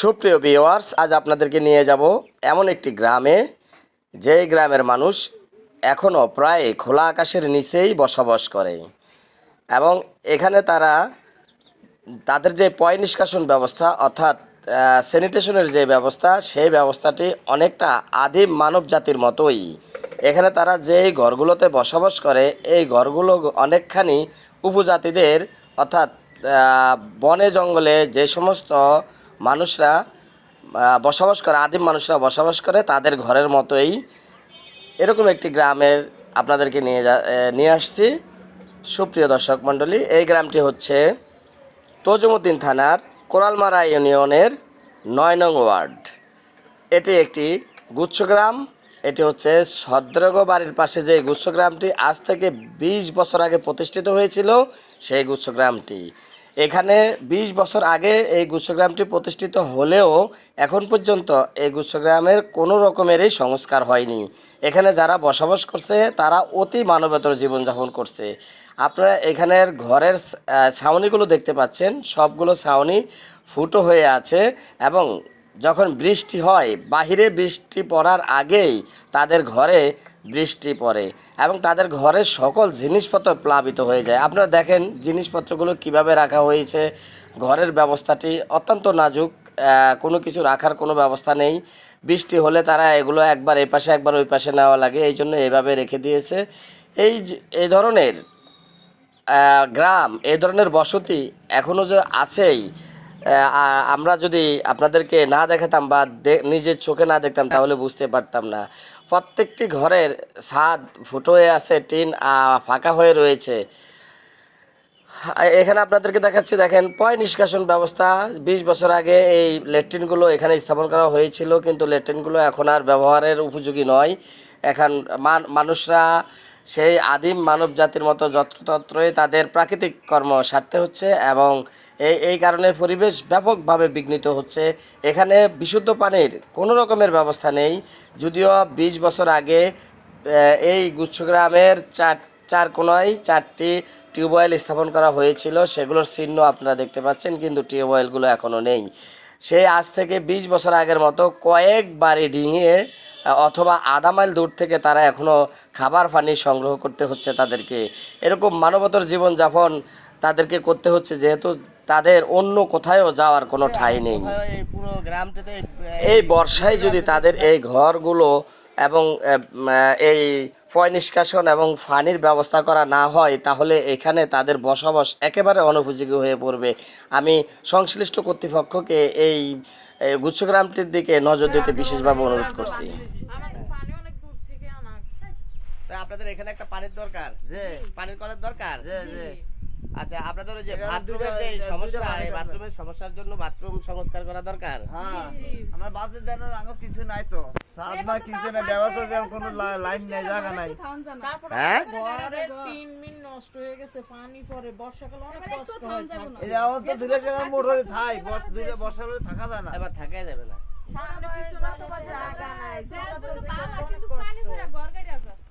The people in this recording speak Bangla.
সুপ্রিয় ভিওয়ার্স আজ আপনাদেরকে নিয়ে যাব এমন একটি গ্রামে। যেই গ্রামের মানুষ এখনও প্রায় খোলা আকাশের নিচেই বসবাস করে। এবং এখানে তারা তাদের যে পয় নিষ্কাশন ব্যবস্থা, অর্থাৎ স্যানিটেশনের যে ব্যবস্থা, সেই ব্যবস্থাটি অনেকটা আদিম মানব জাতির মতোই। এখানে তারা যেই ঘরগুলোতে বসবাস করে, এই ঘরগুলো অনেকখানি উপজাতিদের, অর্থাৎ বনে জঙ্গলে যে সমস্ত মানুষরা বসবাস করে, আদিম মানুষরা বসবাস করে তাদের ঘরের মতোই। এরকম একটি গ্রামের আপনাদেরকে নিয়ে যা নিয়ে আসছি। সুপ্রিয় দর্শক মণ্ডলী, এই গ্রামটি হচ্ছে তজুমুদ্দিন থানার কোরালমারা ইউনিয়নের নয় নং ওয়ার্ড। এটি একটি গুচ্ছগ্রাম এটি হচ্ছে সদ্রগ বাড়ির পাশে যে গুচ্ছগ্রামটি আজ থেকে বিশ বছর আগে প্রতিষ্ঠিত হয়েছিল, সেই গুচ্ছগ্রামটি এখানে বিশ বছর আগে এই গুচ্ছগ্রামটি প্রতিষ্ঠিত হলেও এখন পর্যন্ত এই গুচ্ছগ্রামের কোনো রকমেরই সংস্কার হয়নি। এখানে যারা বসবাস করছে, তারা অতি মানবেতর জীবনযাপন করছে। আপনারা এখানের ঘরের ছাউনিগুলো দেখতে পাচ্ছেন। সবগুলো ছাউনি ফুটো হয়ে আছে এবং যখন বৃষ্টি হয়, বাহিরে বৃষ্টি পড়ার আগেই তাদের ঘরে বৃষ্টি পড়ে এবং তাদের ঘরের সকল জিনিসপত্র প্লাবিত হয়ে যায়। আপনারা দেখেন জিনিসপত্রগুলো কীভাবে রাখা হয়েছে। ঘরের ব্যবস্থাটি অত্যন্ত নাজুক কোনো কিছু রাখার কোনো ব্যবস্থা নেই। বৃষ্টি হলে তারা এগুলো একবার এই পাশে একবার ওই পাশে নেওয়া লাগে। এই জন্য এভাবে রেখে দিয়েছে। এই এই ধরনের গ্রাম, এই ধরনের বসতি এখনও যে আছেই আমরা যদি আপনাদেরকে না দেখাতাম বা নিজের চোখে না দেখতাম, তাহলে বুঝতে পারতাম না। প্রত্যেকটি ঘরের ছাদ ফুটো হয়ে আছে, টিন ফাঁকা হয়ে রয়েছে। এখানে আপনাদেরকে দেখাচ্ছি, দেখেন, পয় নিষ্কাশন ব্যবস্থা। বিশ বছর আগে এই ল্যাট্রিনগুলো এখানে স্থাপন করা হয়েছিল, কিন্তু ল্যাট্রিনগুলো এখন আর ব্যবহারের উপযোগী নয়। এখন মান- মানুষরা সেই আদিম মানব জাতির মতো যত্রতত্রই তাদের প্রাকৃতিক কর্ম সারতে হচ্ছে এবং এই এই কারণে পরিবেশ ব্যাপকভাবে বিঘ্নিত হচ্ছে। এখানে বিশুদ্ধ পানির কোনো রকমের ব্যবস্থা নেই। যদিও বিশ বছর আগে এই গুচ্ছগ্রামের চার চার কোনায় চারটি টিউবওয়েল স্থাপন করা হয়েছিল। সেগুলোর চিহ্ন আপনারা দেখতে পাচ্ছেন, কিন্তু টিউবওয়েলগুলো এখনও নেই। সেই আজ থেকে বিশ বছর আগের মতো কয়েক বাড়ি ডিঙিয়ে, অথবা আধা মাইল দূর থেকে তারা এখনও খাবার পানি সংগ্রহ করতে হচ্ছে তাদেরকে। এরকম মানবতর জীবনযাপন তাদেরকে করতে হচ্ছে, যেহেতু তাদের অন্য কোথায়ও যাওয়ার কোনো ঠাঁই নেই। এই পুরো গ্রামটাতে এই বর্ষায় যদি তাদের এই ঘরগুলো এবং এই ফয় নিষ্কাশন এবং ফানির ব্যবস্থা করা না হয় তাহলে এখানে তাদের বসবাস একেবারে অনুপযোগী হয়ে পড়বে। আমি সংশ্লিষ্ট কর্তৃপক্ষকে এই গুচ্ছগ্রামটির দিকে নজর দিতে বিশেষভাবে অনুরোধ করছি। অনেক দূর থেকে আনা আপনাদের এখানে একটা পানির দরকার যে পানির কলের দরকার যে যে। আচ্ছা আপনাদের ওই যে বাথরুমের যে সমস্যা এই বাথরুমের সমস্যার জন্য বাথরুম সংস্কার করা দরকার? হ্যাঁ আমার বাসে দেন আগে কিছু নাই তো। সাত না কিছু না ব্যবহার করতে কোনো লাইন নেই জায়গা নাই। তারপরে হ্যাঁ? ঘরের টিন মিন নষ্ট হয়ে গেছে পানি পরে বর্ষাকালে অনেক কষ্ট হয় এই যে আমার তো দুলে জায়গা মোটরে থাই বস দুলে বর্ষা হলে থাকা যায় না। এবার থাকাই যাবে না। সামনে পিছনে তো জায়গা নাই, চলাচল করতে অনেক কষ্ট।